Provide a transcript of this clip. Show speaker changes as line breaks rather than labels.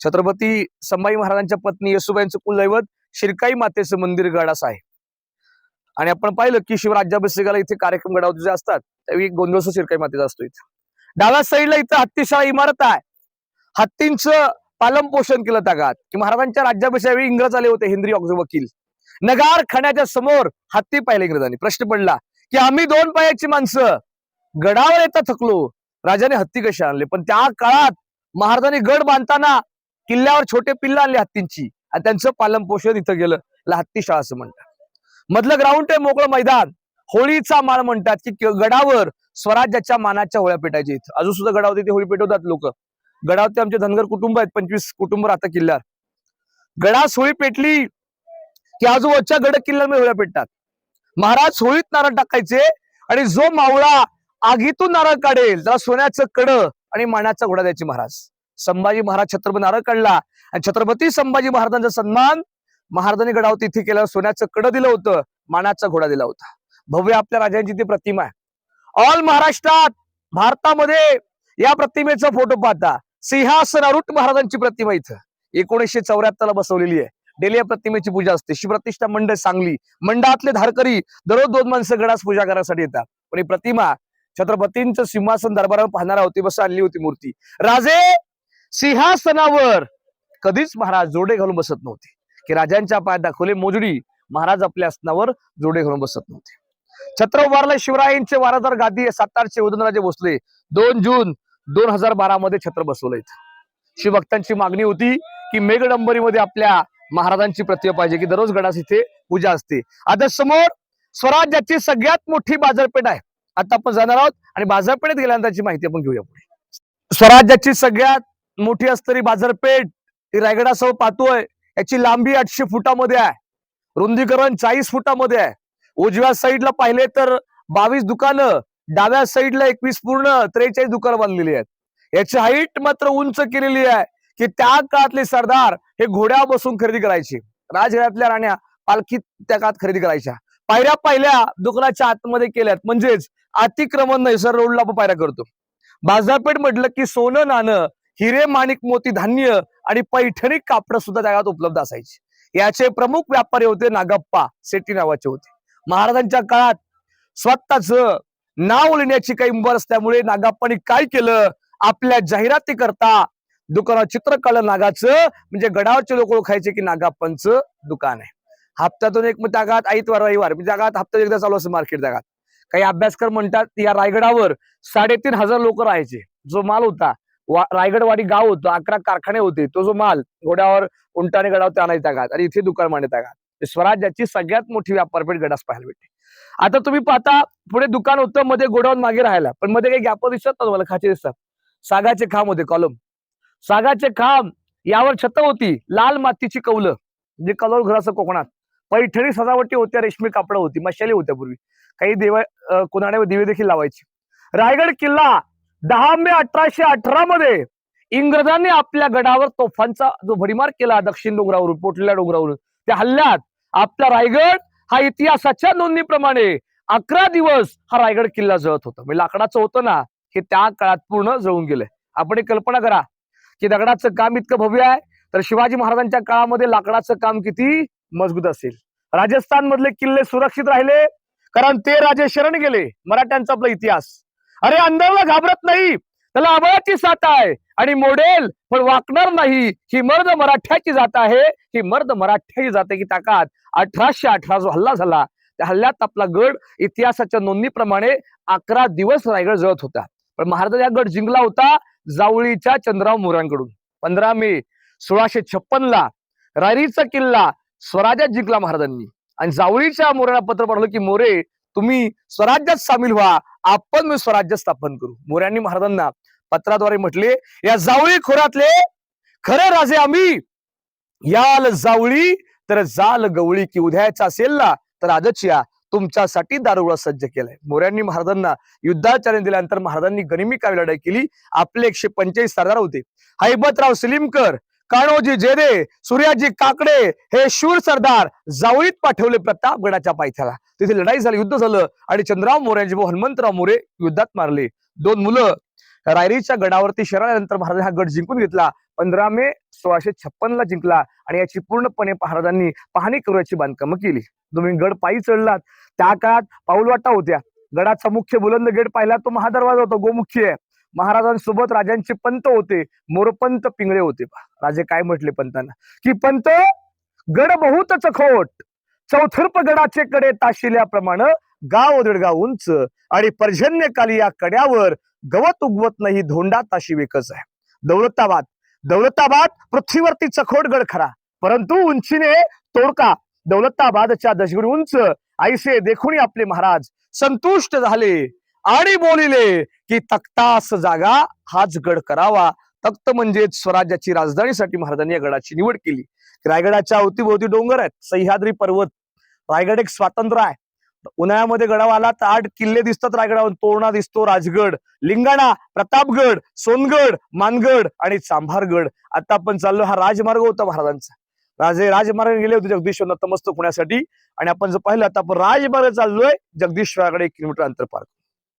छत्रपती संभाजी महाराजांच्या पत्नी येसुबाईंचं कुलदैवत शिरकाई मातेचं मंदिर गडास आहे. आणि आपण पाहिलं की शिवराज्याभिषेकाला इथे कार्यक्रम गडावर जे असतात त्यावेळी गोंधळ शिरकाई मातेचा असतो इथं. डाव्या साईडला इथं हत्तीशाळा इमारत आहे. हत्तींचं पालन पोषण केलं त्यागात की महाराजांच्या राज्याभिषेकावेळी इंग्रज आले होते हेनरी ऑक्झ वकील. नगार खाण्याच्या समोर हत्ती पाहिले इंग्रजांनी. प्रश्न पडला की आम्ही दोन पायाची माणसं गडावर येता थकलो राजाने हत्ती कशी आणले? पण त्या काळात महाराजांनी गड बांधताना किल्ल्यावर छोटे पिल्ला आणले हत्तींची. आणि त्यांचं पालन पोषण इथं गेलं. याला हत्तीशाळा असं म्हणतात. मधलं ग्राउंड आहे मोकळं मैदान. होळीचा माळ म्हणतात की गडावर स्वराज्याच्या मानाच्या होळ्या पेटायच्या इथं. अजून सुद्धा गडावरती ते होळी पेटवतात लोक. गडावरती आमचे धनगर कुटुंब आहेत पंचवीस कुटुंब राहतात किल्ल्यावर. गडास होळी पेटली की आजूबाजूच्या गड किल्ल्यामध्ये होळ्या पेटतात. महाराज होळीत नारळ टाकायचे आणि जो मावळा आगीतून नारळ काढेल त्याला सोन्याचं कड आणि मानाचा घोडा द्यायचे महाराज. संभाजी महाराज छत्रपती नारळ काढला. आणि छत्रपती संभाजी महाराजांचा सन्मान महाराजांनी गडावर इथे केल्यावर सोन्याचं कड दिलं होतं मानाचा घोडा दिला होता. भव्य आपल्या राजांची ती प्रतिमा आहे. ऑल महाराष्ट्रात भारतामध्ये या प्रतिमेचा फोटो पाहता. सिंहासन अरुट महाराजांची प्रतिमा इथं. एकोणीसशे चौऱ्याहत्तर ला बसवलेली आहे. डेली या प्रतिमेची पूजा असते. शिवप्रतिष्ठा मंडळ सांगली. मंडळातले धारकरी दररोज दोन माणसं गडास पूजा करण्यासाठी येतात. पण ही प्रतिमा छत्रपतींचं सिंहासन दरबारावर पाहणारा होती बस आणली होती मूर्ती. राजे सिंहासनावर कधीच महाराज जोडे घालून बसत नव्हते. की राजांच्या पाय दाखवले मोजडी महाराज आपल्या आसनावर जोडे घालून बसत नव्हते. छत्र उभारला शिवरायांचे वारादार गादी सातारचे उदयनराजे भोसले. दोन जून दोन हजार बारा मध्ये छत्र बसवलं इथं. शिवभक्तांची मागणी होती की मेघडंबरीमध्ये आपल्या महाराजांची प्रतिमा पाहिजे की दररोज गडास इथे पूजा असते. आता समोर स्वराज्याची सगळ्यात मोठी बाजारपेठ आहे. आता आपण जाणार आहोत आणि बाजारपेठेत गेल्यानंतरची माहिती आपण घेऊया पुढे. स्वराज्याची सगळ्यात मोठी असतरी बाजारपेठ ही रायगडासह पाहतोय. याची लांबी आठशे फुटामध्ये आहे. रुंदीकरण चाळीस फुटामध्ये आहे. उजव्या साईडला पाहिले तर बावीस दुकानं डाव्या साईडला एकवीस पूर्ण त्रेचाळीस दुकानं बांधलेली आहेत. याची हाईट मात्र उंच केलेली आहे की त्या काळातले सरदार हे घोड्या बसून खरेदी करायचे. राजघरातल्या राण्या पालखीत त्या काळात खरेदी करायच्या. पायऱ्या पाहिल्या दुकानाच्या आतमध्ये केल्यात. म्हणजेच अतिक्रमण नाही सर रोडला आपण पायऱ्या करतो. बाजारपेठ म्हटलं की सोनं नाणं हिरे माणिक मोती धान्य आणि पैठणी कापड सुद्धा त्या काळात उपलब्ध असायचे. याचे प्रमुख व्यापारी होते नागप्पा सेट्टी नावाचे होते. महाराजांच्या काळात स्वतःच नाव लिहिण्याची काही उंबर असल्यामुळे नागाप्पानी काय केलं? आपल्या जाहिराती करता दुकानात चित्रकला नागाचं म्हणजे गडावरचे लोक ओळखायचे की नागाप्पांचं दुकान आहे. हप्त्यातून एक मग त्या काळात आईतवार रविवार म्हणजे त्या काळात हप्त्यात एकदा चालू असं मार्केट त्या काही अभ्यासकर म्हणतात या रायगडावर साडेतीन हजार लोक राहायचे. जो माल होता वा- रायगडवाडी गाव होतं अकरा कारखाने होते तो जो माल घोड्यावर उंटाने गडावर आणायचा घात आणि इथे दुकान मांडायचा घात स्वराज्याची सगळ्यात मोठी व्यापारपेठ गडास पाहायला भेटते आता तुम्ही पाहता पुढे दुकान होतं मध्ये गोडाऊन मागे राहायला पण मध्ये काही गॅप दिसतात ना तुम्हाला? खाचे दिसतात. सागाचे खांब होते कॉलम सागाचे खांब यावर छत होती लाल मातीची कौलं जे कलर घराचं कोकणात. पैठणी सजावटी होत्या रेशमी कापड होती मशाली होत्या पूर्वी. काही देव अं, कोणाड्यावर दिवे देखील लावायचे. रायगड किल्ला दहा मे अठराशे अठरा मध्ये इंग्रजांनी आपल्या गडावर तोफांचा जो भडीमार केला दक्षिण डोंगरावरून पोटल्या डोंगरावरून त्या हल्ल्यात आपला रायगड हा इतिहासाच्या नोंदणीप्रमाणे अकरा दिवस हा रायगड किल्ला जळत होता. म्हणजे लाकडाचं होतं ना हे त्या काळात पूर्ण जळून गेलंय. आपण एक कल्पना करा की दगडाचं काम इतकं भव्य आहे तर शिवाजी महाराजांच्या काळामध्ये लाकडाचं काम किती मजबूत असेल. राजस्थान मधले किल्ले सुरक्षित राहिले कारण ते राजे शरण गेले मराठ्यांचा आपला इतिहास. अरे अंधारला घाबरत नाही. त्याला अबळाची साथ आहे. आणि मोडेल पण वाकणार नाही. ही मर्द मराठ्याची जात आहे. ही मर्द मराठ्याची जात आहे की ताकात अठराशे अठरा जो हल्ला झाला त्या हल्ल्यात आपला गड इतिहासाच्या नोंदणीप्रमाणे अकरा दिवस रायगड जळत होता. पण महाराजांचा गड जिंकला होता जावळीच्या चंद्रराव मोऱ्यांकडून पंधरा मे सोळाशे छप्पन ला रायरीचा किल्ला स्वराज्यात जिंकला महाराजांनी. आणि जावळीच्या मोऱ्याला पत्र पाठवलं की मोरे तुम्ही स्वराज्यात सामील व्हा. आपण मी स्वराज्य स्थापन करू. मोऱ्यांनी महाराजांना पत्राद्वारे म्हटले या जावळी खोऱ्यातले खरे राजे आम्ही. याल जावळी तर जाल गवळी की उद्याचा असेल ना तर आजच या तुमच्यासाठी दारुगोळा सज्ज केलाय. मोऱ्यांनी महाराजांना युद्धाचार्य दिल्यानंतर महाराजांनी गनिमी कावी लढाई केली. आपले एकशे पंचेचाळीस सरदार होते. हैबतराव सलीमकर काणोजी जेदे सूर्याजी काकडे हे शूर सरदार जावळीत पाठवले प्रतापगडाच्या पायथ्याला. तिथे लढाई झाली युद्ध झालं आणि चंद्रराव मोरे भाऊ हनुमंतराव मोरे युद्धात मारले. दोन मुलं रायरीच्या गडावरती शरणानंतर महाराज हा गड जिंकून घेतला. पंधरा मे सोळाशे छप्पन ला जिंकला आणि याची पूर्णपणे महाराजांनी पाहणी करूची बांधकामं केली. तुम्ही गड पायी चढलात. त्या काळात पाऊलवाटा होत्या. गडाचा मुख्य बुलंद गेट पाहिला तो महादरवाजा होता गोमुखी आहे. महाराजांसोबत राजांचे पंत होते. मोरपंत पिंगळे होते राजे काय म्हटले पंतांना? की पंत गड बहुत चखोट. चौथर्प गडाचे कडे ताशिल्याप्रमाणे गाव दीडगाव उंच आणि पर्जन्यकाली या कड्यावर गवत उगवत नाही धोंडा ताशी वेकच आहे. दौलताबाद. दौलताबाद पृथ्वीवरती चखोट गड खरा. परंतु उंचीने तोडका. दौलताबादच्या दशगुणी उंच आईसे देखून आपले महाराज संतुष्ट झाले. आणि बोलिले की तख्तास जागा हाच गड करावा. तख्त म्हणजेच स्वराज्याची राजधानीसाठी महाराजांनी या गडाची निवड केली. रायगडाच्या अवतीभोवती डोंगर आहेत. सह्याद्री पर्वत. रायगड एक स्वातंत्र्य आहे. उन्हाळ्यामध्ये गडावर आला तर आठ किल्ले दिसतात रायगडावर. तोरणा दिसतो राजगड. लिंगाणा प्रतापगड सोनगड मानगड आणि चांभारगड. आता आपण चाललो हा राजमार्ग होता महाराजांचा. राजे राजमार्ग गेले होते जगदीश्वर नतमस्तक होण्यासाठी आणि आपण जर पाहिलं आता आपण राजमार्ग चाललोय जगदीश्वराकडे एक किलोमीटर अंतर पार